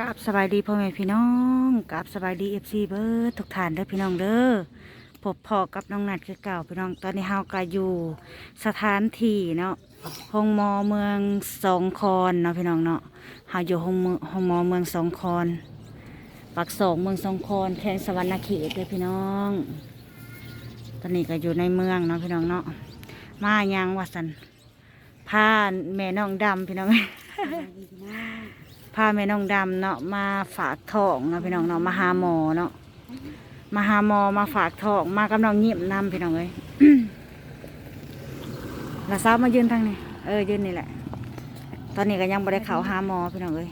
กราบสบายดีพ่อแม่พี่น้องกราบสบายดีเอฟซีเบิร์ดทุกท่านเด้อพี่น้องเด้อพบพ่อกับน้องนัดคือเก่าพี่น้องตอนนี้เฮาก็อยู่สถานที่เนาะห้องมอเมืองสองคอนเนาะพี่น้องเนาะเฮาอยู่ห้องมอห้องมอเมืองสองคอนปักสองเมืองสองคอนแขวงสวรรณเขตเด้อพี่น้อง ตอนนี้ก็อยู่ในเมืองเนาะพี่น้องเนาะมายังวัดสันพาแม่น้องดำพี่น้อง พาแม่น้องดำเนาะมาฝากทองเนาะพี่น้องเนาะมาหาหมอเนาะมาหาหมอมาฝากทองมากับน้องยิ้มนำพี่น้องเอ้ยล้วสาวมายืนทางนี้เออยืนนี่แหละ ตอนนี้ก็ยังบ่ได้เข้าหาหมอพี่น้องเอ้ย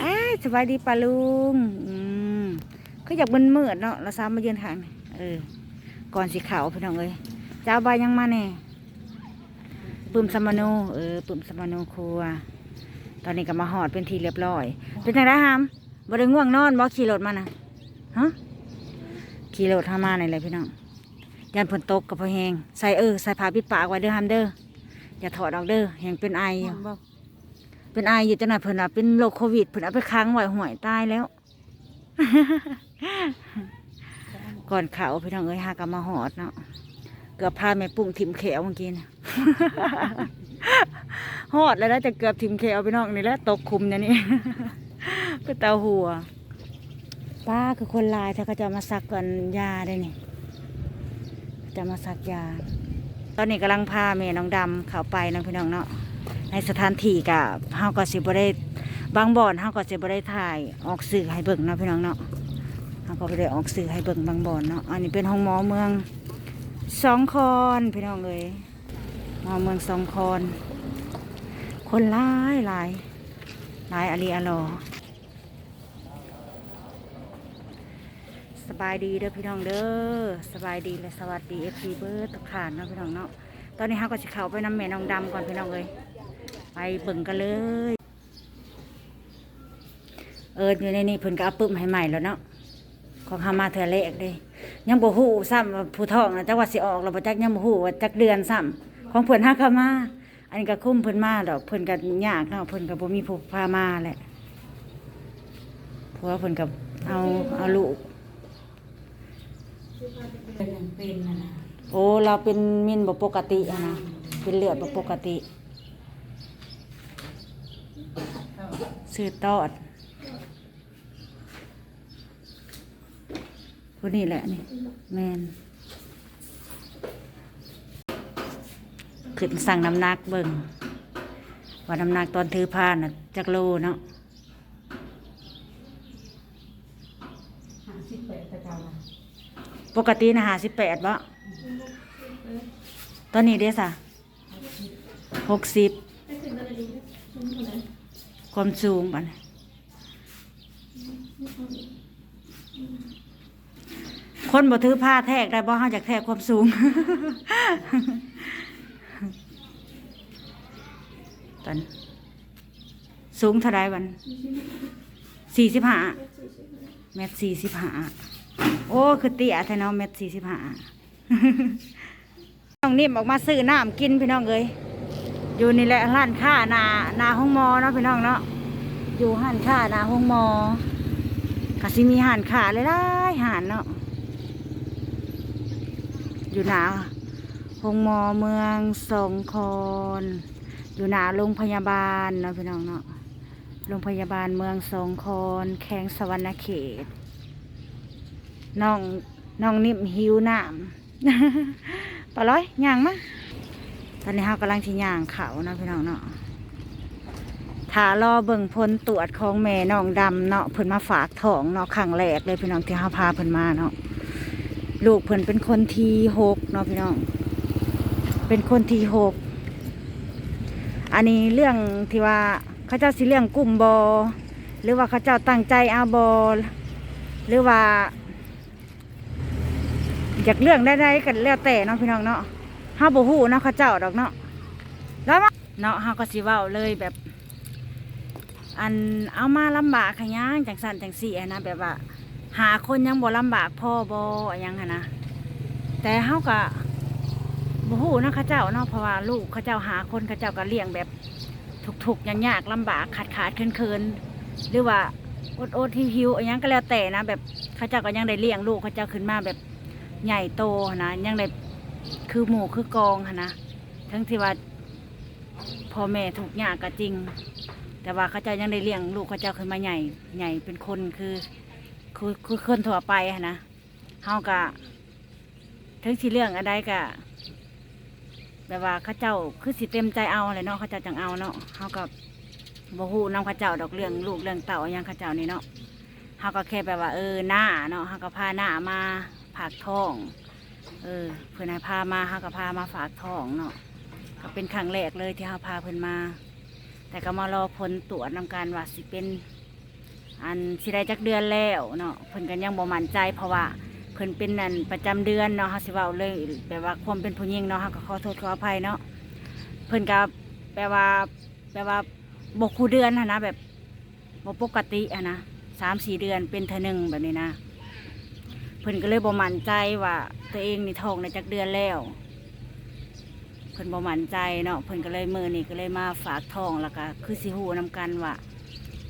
อ้าสบายดีปะลุงอืมก็อยากมึนมืดๆเนาะล้วสาวมายืนทางนี้เออ ก่อนสิเขาพี่น้องเอ้ยเจ้าใบายยังมาแน่ปึมสมโนเออปึมสมโนครัว ตอนนี้ก็มาหอดเป็นทีเรียบร้อย เป็นจังไดฮามบ่ได้ง่วงนอนบ่ขี่รถมานะฮะขี่รถทามาในเลยพี่น้องยันฝนตกกับพอแหงใส่เออใส่ผ้าปิดปากไว้เด้อฮามเด้ออย่าถอดออกเด้อแหงเป็นไออยู่เป็นไออยู่จังหน่อยเพิ่นว่าเป็นโรคโควิดเพิ่นเอาไปค้างไว้ห่วยตายแล้ว ก่อนเขาพี่น้องเอ้ยหากับมาหอดเนาะเกือบพาแม่ปุ้งทิมเขวเมื่อกี้นะ ฮอดแล้วนะจะเกือบทิมเขวพี่น้องนี่แล้วตกคุมเนี่ยนี่ก็เตาหัวป้าคือคนลายถ้าเขาจะมาสักก่อนยาได้นี่จะมาสักยา ตอนนี้กำลังพาแม่น้องดำเข้าไปเนาะพี่น้องเนาะในสถานที่กับเฮาก็สิบ่ได้บางบ่อนเฮาก็สิบ่ได้ถ่ายออกสื่อให้เบิ่งเนาะพี่น้องเนาะเฮาก็บ่ได้ออกสื่อให้เบิ่งบางบ่อนเนาะอันนี้เป็นห้องหมอเมืองสองคอนพี่น้องเอ้ยหมอเมืองสองคอน คนหลายหลายหลายอาลีอาลอสบายดีเด้อพี่น้องเด้อสบายดีและสวัสดีเอฟซีเบิร์ดทุกท่านเนาะพี่น้องเนาะตอนนี้เขาก็จะเข้าไปน้ำแม่น้องดำก่อนพี่น้องเลยไปเบิ่งกันเลย เอออยู่ในนี้เพิ่นก็เอาปึ้มให้ใหม่แล้วเนาะของเขามาเถื่อเลขเด้ยังบ่ฮู้ซ้ำว่าผู้ท้องนะจักว่าสิออกแล้วบ่จักยังบ่ฮู้ว่าจักเดือนซ้ำของเพิ่นหาเข้ามา อันนี้ก็คุ้มเพิ่นมาดอกเพิ่นก็ยากเนาะเพิ่นก็บ่มีผู้พามาแหละเพราะว่าเพิ่นก็เอาเอาลูกเป็นอย่างเป็นนะนะโอ้เราเป็นมินบ่ปกติอะนะเป็นเลือดบ่ปกติซื้อตอดผู้นี้แหละนี่แมน ขึ้นสั่งน้ำหนักเบิ่งว่าน้ำหนักตอนถือผ้าน่ะจักโลเนาะปกตินะหาสิบแปดบ่ตอนนี้เด้สะหกสิบความสูงบันคนบ่ถือผ้าแทกได้บ่เฮาจากแทกความสูง ตอนสูงเท่าไรวันสี่สิบห้าเมตรสี่สิบห้าโอ้ คือเตี้ยแท้เนาะเมตรสี่สิบห้าน้องนิ่มออกมาซื้อน้ำกินพี่น้องเอ้ยอยู่นี่แหละร้านค้านาหนาห้องมอเนาะพี่น้องเนาะอยู่ห้านค้านาห้องมอกสิมีห้านค้าเลยได้ห้านเนาะอยู่หนาห้องมอเมืองสองคอน อยู่หน้าโรงพยาบาลเนาะพี่น้องเนาะโรงพยาบาลเมืองสองคอนแขงสวรรณเขตน้องน้องนิ่มหิวน้ำปลาร้อยย่างมั้งตอนนี้เรากำลังที่ย่างเขาเนาะพี่น้องเนาะถ้ารอเบิ่งผลตรวจของแม่น้องดำเนาะเพิ่นมาฝากท้องเนาะครั้งแรกเลยพี่น้องที่เราพาเพิ่นมาเนาะลูกเพิ่นเป็นคนที่หกเนาะพี่น้อง เป็นคนที่หก อันนี้เรื่องที่ว่าเขาเจ้าสิเรื่องกลุ่มบอหรือว่าเขาเจ้าตั้งใจเอาบอหรือว่า อยากเรื่องได้ๆกันแล้วแต่เนาะพี่น้องเนาะเฮาบ่ฮู้เนาะเขาเจ้าดอกเนาะแล้วเนาะเฮาก็สิเว้าเลยแบบ อันเอามาลำบากขยังจังสั่นจังสี่นะแบบว่า หาคนยังบ่ลำบากพ่อบ่อยังหันนะแต่เฮาก็ บ่ฮู้เนาะเขาเจ้าเนาะเพราะว่าลูกเขาเจ้าหาคนเขาเจ้าก็เลี้ยงแบบทุกๆยากๆลำบากขาดขาดเคินๆหรือว่าอดอดหิวหิวอันยังก็แล้วแต่นะแบบเขาเจ้าก็ยังได้เลี้ยงลูกเขาเจ้าขึ้นมาแบบใหญ่โตนะยังได้คือหมู่คือกองนะทั้งที่ว่าพ่อแม่ถูกยากก็จริง แต่ว่าเขาเจ้ายังได้เลี้ยงลูกเขาเจ้าขึ้นมาใหญ่ใหญ่เป็นคนคือคือคือคนทั่วไปนนะเฮากะทั้งที่เรื่องอะไรกะ แบบว่าเขาเจ้าคือสิเต็มใจเอาเลยเนาะเขาเจ้าจังเอาเนาะเฮากับบ่ฮู้นำเขาเจ้าดอกเรื่องลูกเรื่องเต่าอหยังเขาเจ้านี่เนาะเฮาก็แค่แบบว่า เออหน้าเนาะเฮาก็พาหน้ามาผากท้อง เออ เพื่อนให้พามาเฮาก็พามาฝากท้องเนาะก็เป็นครั้งแรกเลยที่เฮาพาเพิ่อนมา แต่ก็มารอผลตรวจนำการว่าสิเป็น อันสิได้จักเดือนแล้วเนาะเพิ่อนก็ยังบ่มั่นใจเพราะว่า พิ่นเป็นนั่นประจำเดือนเนาะเฮาสิเว้าเลยแบบว่าความเป็นผู้หญิงเนาะเฮาก็ขอโทษขออภัยเนาะเพิ่นก็แปลว่าแปลว่าบ่คู่เดือนหั้นนะแบบบ่ปกติอะนะสามสี่เดือนเป็นเทอหนึ่งแบบนี้นะเพิ่นก็เลยบ่มั่นใจว่าตัวเองนี่ท้องในจักเดือนแล้วเพิ่นบ่มั่นใจเนาะเพิ่นก็เลยมือนี่ก็เลยมาฝากท้องแล้วก็คือสิฮู้นํกันว่า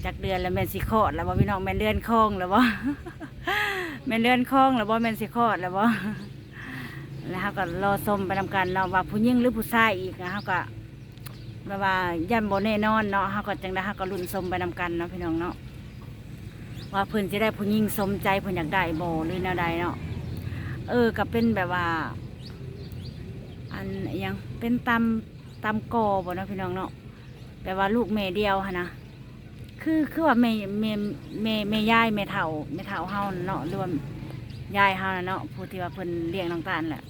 จักเดือนแล้วแม่นสิคลอดแล้วบ่พี่น้องแม่นเดือนคลองแล้วบ่ แม่นเดือนคลองแล้วบ่แม่นสิคลอดแล้วบ่แล้วเฮาก็รอชมไปนํกันเนาะว่าผู้หญิงหรือผู้ชายอีกนะเฮาก็แบบว่าย่านบ่แน่นอนเนาะเฮาก็จังได๋เฮาก็ลุ้นชมไปนํกันเนาะพี่น้องเนาะว่าเพิ่นสิได้ผู้หญิงสมใจเพิ่นอยากได้บ่หรือแนวใดเนาะเออก็เป็นแบบว่า อันยังเป็นตำตำกอบ่เนาะพี่น้องเนาะแปลว่าลูกแม่เดียวค่ะนะ คือคือว่าแม่แม่แม่แม่ยายแม่เฒ่าแม่เฒ่าเฮาเนาะรว่ายายเฮาเนาะผู้ที่ว่าเพิ่นเลี้ยงน้องตาลแหละ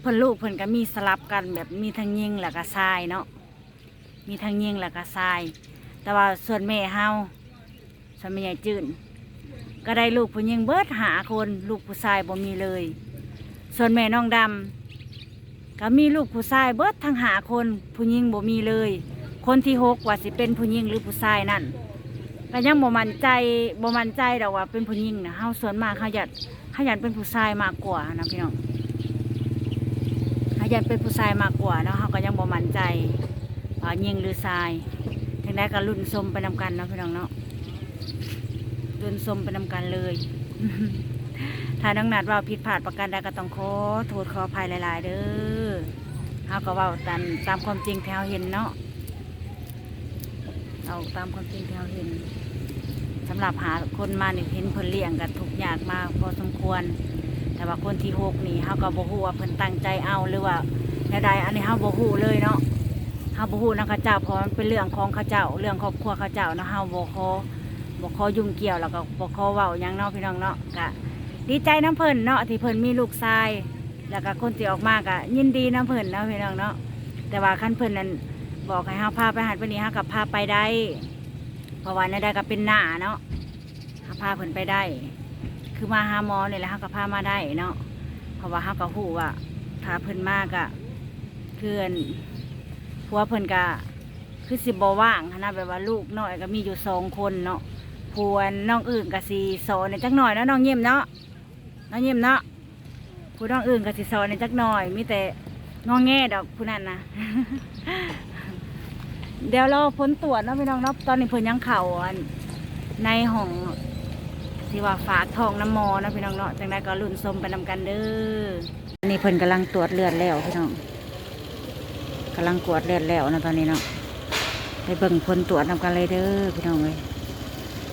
เพิ่นลูกเพิ่นก็มีสลับกันแบบมีทั้งยิงแล้วก็ทรายเนาะมีทั้งยิงแล้วก็ทราย แต่ว่าส่วนแม่เฮาส่วนแม่ใหญ่จื้นก็ได้ลูกผู้หญิงเบิดหาคนลูกผู้ชายบ่มีเลย ส่วนแม่น้องดำก็มีลูกผู้ชายเบิดทั้งหาคนผู้หญิงบ่มีเลย คนที่หกว่าสิเป็นผู้หญิงหรือผู้ชายนั่นก็ยังบ่มั่นใจบ่มั่นใจดอกว่าเป็นผู้หญิงนะเฮาส่วนมากเฮาอยากเฮาอยากเป็นผู้ชายมากกว่านะพี่น้องเฮาอยากเป็นผู้ชายมากกว่าเนาะเฮาก็ยังบ่มั่นใจว่าหญิงหรือชายถึงได้ก็รุ่นสมไปนำกันเนาะพี่น้องเนาะรุ่นสมไปนำกันเลยถ้าน้องนัดเว่าผิดพลาดประการใดก็ต้องขอโทษขออภัยหลาย ๆ เด้อเฮาก็เว่าตามตามความจริงที่เฮาเห็นเนาะ เอาตามความจริงที่เฮาเห็นสำหรับหาคนมานี่เห็นเพิ่นเลี้ยงกันทุกอยากมากพอสมควร แต่ว่าคนที่หกนี่เฮาก็บ่ฮู้ว่าเพิ่นตั้งใจเอาหรือว่าใดๆอันนี้เฮาบ่ฮู้เลยเนาะเฮาบ่ฮู้นะเขาเจ้าเพราะมันเป็นเรื่องของเขาเจ้า เรื่องครอบครัวเขาเจ้านะเฮาบ่ขอบ่ขอยุ่งเกี่ยวแล้วก็บ่ขอเว้าหยังเนาะพี่น้องเนาะก็ดีใจน้ำเพิ่นเนาะที่เพิ่นมีลูกชาย แล้วก็คนที่ออกมากะยินดีน้ำเพิ่นเนาะพี่น้องเนาะแต่ว่าขั้นเพิ่นนั้น บอกให้เฮาพาไปหัดวันนี้เฮากับพาไปได้เพราะว่าในได้ก็เป็นหน้าเนาะเฮาพาเพิ่นไปได้ คือมาหาหมอเนี่ยแหละเฮาก็พามาได้เนาะเพราะว่าเฮาก็ฮู้ว่าถ้าเพิ่นมากอะเคืออันผัวเพิ่นกะคือสิบ่ว่างนะแบบว่าลูกน้อยก็มีอยู่สองคนเนาะผัวน้องอื่นก็สิสอนในจักหน่อยเนาะน้องเยี่ยมเนาะน้องเยิ้มเนาะผู้น้องอื่นก็สิสอนในจักหน่อย มีแต่งองแง่ดอกผู้นั้นนะ เดี๋ยวเราพ้นตรวจเนาะพี่น้องเนาะตอนนี้เพิ่นยังเข่าอันในห้องที่ว่าฝากทองน้ำมอเนาะพี่น้องเนาะจังได้ก็รุ่นสมไปนำกันเด้ออันนี้เพิ่นกำลังตรวจเลือดแล้วพี่น้องกำลังตรวจเลือดแล้วนะตอนนี้เนาะไปเบิ่งผลตรวจนำกันเลยเด้อพี่น้องเลย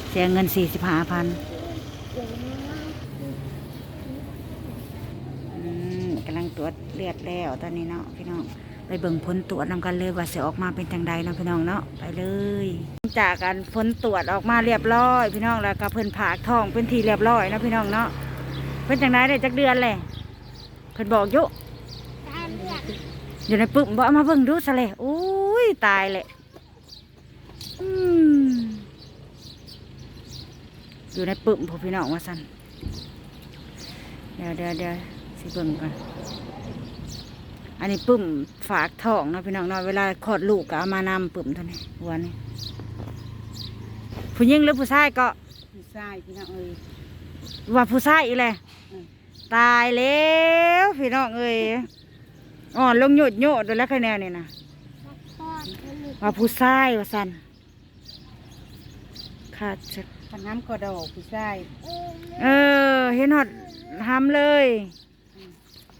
เสียเงินสี่สิบห้าพันอืมกำลังตรวจเลือดแล้วตอนนี้เนาะพี่น้อง ไปเบิ่งผลตรวจนำกันเลยว่าจะออกมาเป็นจังใดเนาะพี่น้องเนาะไปเลยจากการผลตรวจออกมาเรียบร้อย พี่น้องแล้วก็เพิ่นผากท้องเป็นทีเรียบร้อยนะพี่น้องเนาะเป็นจังใดได้จักเดือนเลยเพิ่นบอกอยุอยู่ในปึ้มบ่เอามาเบิ่งดูซะเลยอุ้ยตายเลยอยู่ในปึ้มพอพี่น้องว่าสั่นเดี๋ยวเดี๋ยวเดี๋ยวสิเบิ่งก่อน อันนี้ปึ้มฝากท้องเนาะพี่น้องเนาะเวลาคลอดลูกก็เอามานำปึ้มเท่านี้หัวนี่ผู้หญิงหรือผู้ชายก็ผู้ชายพี่น้องเอ้ยว่าผู้ชายอีกเลยตายแล้วพี่น้องเอ้ยอ่อนลงโยดโยดดูแล้วคะแนนนี่นะว่าผู้ชายว่าสันขาดจากปันน้ำกระดอกผู้ชายเออ เห็นหอดทำเลย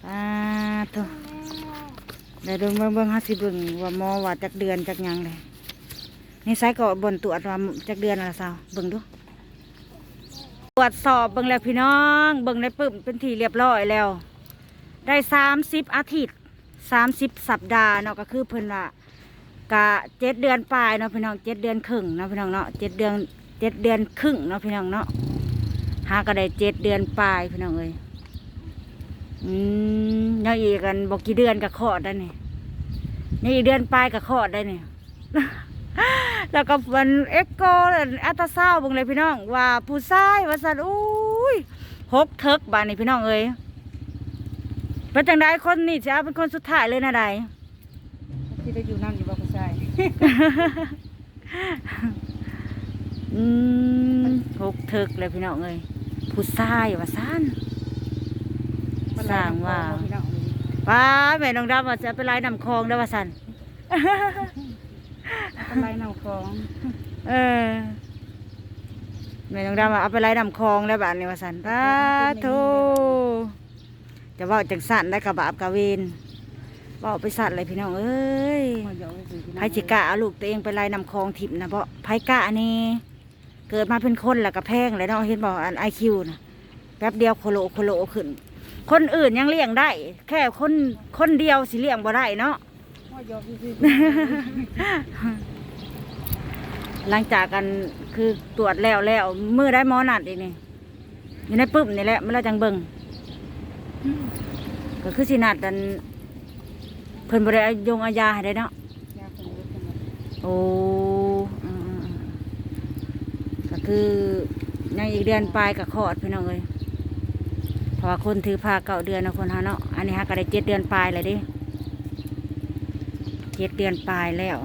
อ่าตัว เดี๋ยวดูเบิ่งเบิ่งห้าสิบเบิ่งว่าหมอว่าจากเดือนจากยังเลยนี่ไซก็บนตรวจว่าจากเดือนอะไรสาวเบิ่งดูตรวจสอบเบิ่งแล้วพี่น้อง เบิ่งในปึ้มเป็นทีเรียบร้อยแล้ว ได้สามสิบอาทิตย์สามสิบสัปดาห์เนาะก็คือเพิ่นว่ากะเจ็ดเดือนปลายเนาะพี่น้องเจ็ดเดือนครึ่งเนาะพี่น้องเนาะเจ็ดเดือนเจ็ดเดือนครึ่งเนาะพี่น้องเนาะหาก็ได้เจ็ดเดือนปลายพี่น้องเอ้ย อืมยังอีกกันบอกกี่เดือนกับคลอดได้นี่ยังอีกเดือนปลายกับคลอดได้นี่แล้วก็วันเอ็กโกอัลตราซาวด์เบิ่งเลยพี่น้อง ว่าผู้ชายว่าสันอุ้ยหกเทิกบานนี่พี่น้องเอ้ยเป็นจังไดคนนี่จะเป็นคนสุดท้ายเลยนะใดที่ได้อยู่นั่นอยู่บ่ผู้ชายอืมหกเทิกเลยพี่น้องเอ้ยผู้ชายว่าสั้น สร้างว่าพี่น้องเอ้ยป้าแม่น้องดำว่าจะไปไล่นำคลองได้อว่าสันเอาไปไล่น้ำคลองเออแม่น้องดำว่าเอาไปไล่นำคลองแล้วบ้านนี้ว่าสันป้าโทจะเว่าจังสันได้กับบาปกะเวนเว่าไปสัตว์เลยพี่น้องเอ้ยหัวเดียวก็คือพี่น้องไผจิกะเอาลูกตัวเองไปไล่นำคลองทิพนะเพราะไผกะนี่เกิดมาเป็นคนแล้วก็แพงเลยเนาะเห็นบอกอันไอคิวนะแป๊บเดียวโคโลโคโลขึ้น คนอื่นยังเลี้ยงได้ แค่คนคนเดียวสิเลี้ยงบ่ได้เนาะหัวเดียวก็คือหลังจากกันคือตรวจแล้วแล้วมือได้หมอนัดอีกนี่อยู่ในปึ๊บนี่แหละมันแล้วจังเบิงก็คือสินัดกันเพิ่นบริยงอาญาให้ได้เนาะยาคนรู้กันหมดโอ้อืมๆก็คือยังอีกเดือนปลายกับคลอดพี่น้องเลย เพราะว่าคนถือผ้าเก่าเดือนนะคนฮะเนาะอันนี้ฮะก็ได้เจ็ดเดือนปลายเลยดิเจ็ดเดือนปลายแล้ว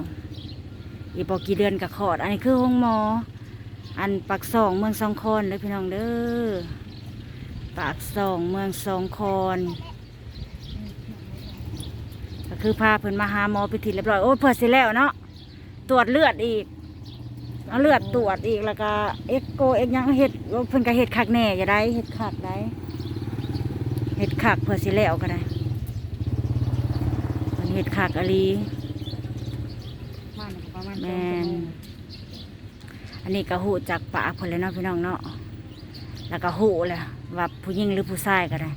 อีกบอกกี่เดือนกับคลอด อันนี้คือห้องหมอ อันปากสองเมืองสองคอนเลยพี่น้องเด้อปากสองเมืองสองคอนก็คือพาเพิ่นมาหาหมอไปทีเรียบร้อยโอ้เพิ่นเสร็จแล้วเนาะตรวจเลือดอีกเอาเลือดตรวจอีกแล้วก็เอ็กโกเอ็กยังเห็ดเพิ่นก็เห็ดคักแน่อย่าได้เห็ดคักได้ เห็ดคักเพื่อสิแล้วก็ได้เพิ่นเห็ดคักอะลีมาหนึ่งประมาณแม่สองชั่วนโมงอันนี้ก็หูจากปากเพิ่นเลยเนาะพี่น้องเนาะแล้วก็หูเลยว่าผู้หญิงหรือผู้ชายก็ได้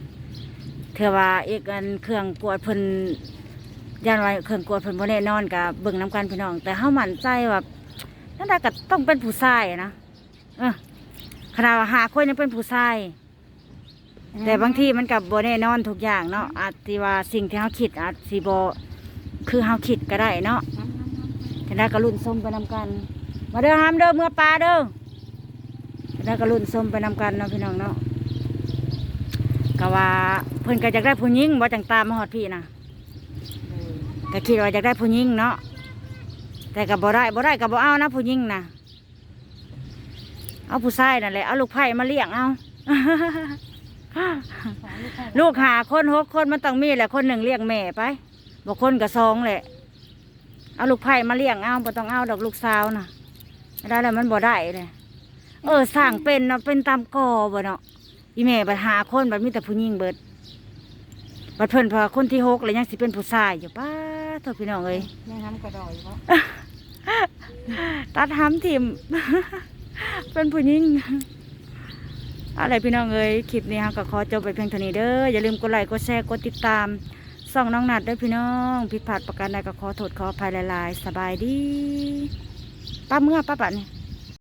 เทื่อว่าอีกอันเครื่องกวดเพิ่นยันว่าเครื่องกวดเพิ่นบ่แน่นอนกับเบิ่งน้กันพี่น้อง แต่เฮามั่นใจว่านั่นได้ก็ต้องเป็นผู้ชายอะนะเออขนาดว่าหาคนยังเป็นผู้ชาย แต่บางทีมันกับบ่แน่นอนทุกอย่างเนาะอาจสิว่าสิ่งที่เฮาคิดอาจสิบ่คือเฮาคิดก็ได้เนาะน้ำน้ำน้ำจะได้กระลุ่นส้มไปนำกัน มาเด้อห้ามเด้อเมื่อปลาเด้อจะได้กระลุ่นส้มไปนำกันเนาะพี่น้องเนาะก็ว่าเพิ่นก็จะได้ผู้หญิงบ่จังตามมาฮอดพี่นะเออก็คิดว่าจะได้ผู้หญิงเนาะแต่ก็บ่ได้บ่ได้ก็บ่เอานะผู้หญิงนะเอาผู้ชายนั่นแหละเอาลูกไผ่มาเลี้ยงเอาสอง ลูกเข้าลูกหาคนหกคนมันต้องมีแหละคนหนึ่งเลี้ยงแม่ไปบอกคนกับสองแหละ เอาลูกไผ่มาเลี้ยงเอาบ่ต้องเอาดอกลูกสาวนะไม่ได้แล้วมันบ่ได้เลยเออสร้างเป็นเนาะเป็นตามกอบ่เนาะอีแม่บัดหาคนบัดมีแต่ผู้หญิงเบิดบัดเพิ่นพอคนที่หกแล้วยังสิเป็นผู้ชายอยู่ป้าโทษพี่น้องเอ้ยแม่น้ำกระดอยเพราะตัดหำทิมเป็นผู้หญิง อะไรพี่น้องเอ้ยคลิปนี้ฮะก็ขอจบไปเพียงเท่านี้เด้ออย่าลืมกดไลค์กดแชร์กดติดตามส่องน้องนัดด้วยพี่น้องผิดพลาดประการใดก็ขอโทษขออภัยหลายๆ สบายดีป้าเมื่อป้าปะเนี่